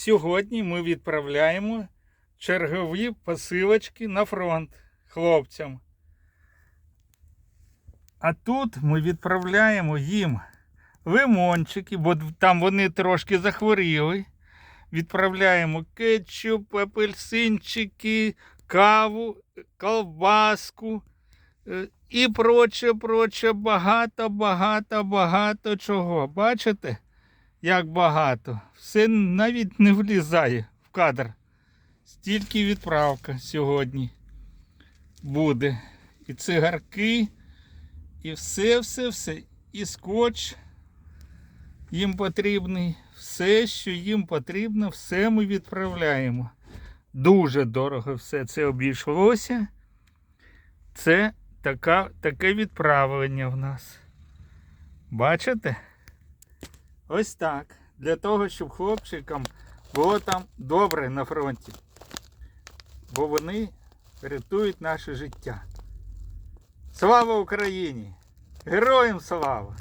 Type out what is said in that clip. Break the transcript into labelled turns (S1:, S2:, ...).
S1: Сьогодні ми відправляємо чергові посилочки на фронт хлопцям. А тут ми відправляємо їм лимончики, бо там вони трошки захворіли. Відправляємо кетчуп, апельсинчики, каву, колбаску е, і проче, проче, багато, багато, багато чого. Бачите, як багато. Все навіть не влізає в кадр. Стільки відправка сьогодні буде. І цигарки, і все, все, все. І скотч їм потрібний. Все, що їм потрібно, все ми відправляємо. Дуже дорого все це обійшлося. Це така, таке відправлення в нас. Бачите? Ось так. Для того, щоб хлопчикам було там добре на фронті. Бо вони рятують наше життя. Слава Україні! Героям слава!